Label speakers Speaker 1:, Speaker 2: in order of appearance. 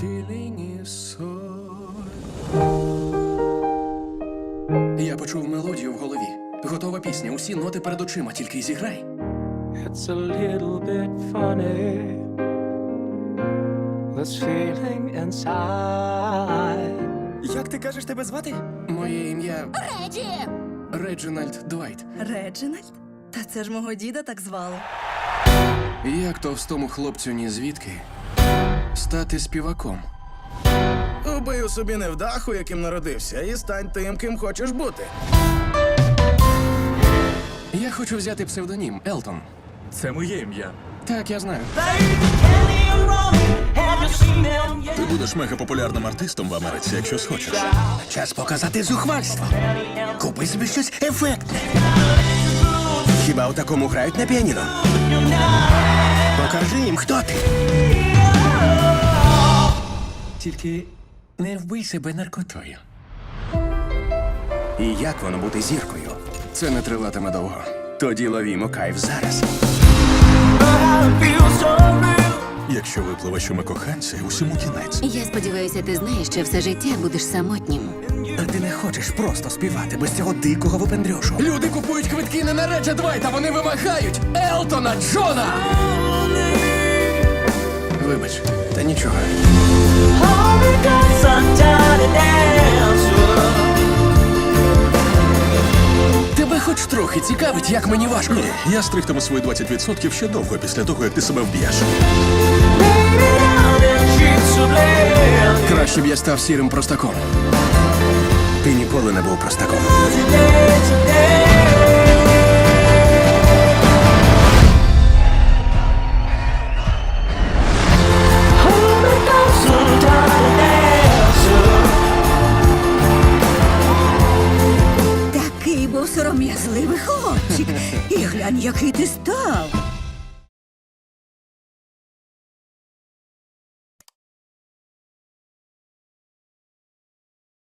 Speaker 1: feeling is so... Я почув мелодію в голові. Готова пісня, усі ноти перед очима, тільки й зіграй.
Speaker 2: It's a little bit funny. This feeling inside.
Speaker 3: Як ти кажеш тебе звати?
Speaker 1: Моє ім'я
Speaker 4: Реджі!
Speaker 1: Реджинальд Двайт.
Speaker 5: Реджинальд? Та це ж мого діда так звали.
Speaker 1: Як товстому хлопцю ні звідки стати співаком?
Speaker 3: Убий у собі невдаху, яким народився, і стань тим, ким хочеш бути.
Speaker 1: Я хочу взяти псевдонім Елтон.
Speaker 6: Це моє ім'я.
Speaker 1: Так, я знаю.
Speaker 6: Ти будеш мегапопулярним артистом в Америці, якщо схочеш.
Speaker 7: Час показати зухвальство. Купи собі щось ефектне. Хіба у такому грають на піаніно? Покажи їм, хто ти.
Speaker 1: Тільки не вбий себе наркотою.
Speaker 7: І як воно бути зіркою?
Speaker 1: Це не триватиме довго.
Speaker 7: Тоді ловімо кайф зараз.
Speaker 6: Якщо випливе, що ми коханці, усьому кінець.
Speaker 4: Я сподіваюся, ти знаєш, що все життя будеш самотнім.
Speaker 7: А ти не хочеш просто співати без цього дикого випендрюшу.
Speaker 1: Люди купують квитки не на Реджа Двайта, вони вимагають Елтона Джона! Вибач, та нічого. Тебе хоч трохи цікавить, як мені важко.
Speaker 6: Ні, я стригтиму свої 20% ще довго після того, як ти себе вб'єш.
Speaker 1: Краще б я став сірим простаком.
Speaker 7: Ти ніколи не був простаком.
Speaker 5: Сором'язливий хлопчик. І глянь, який ти став.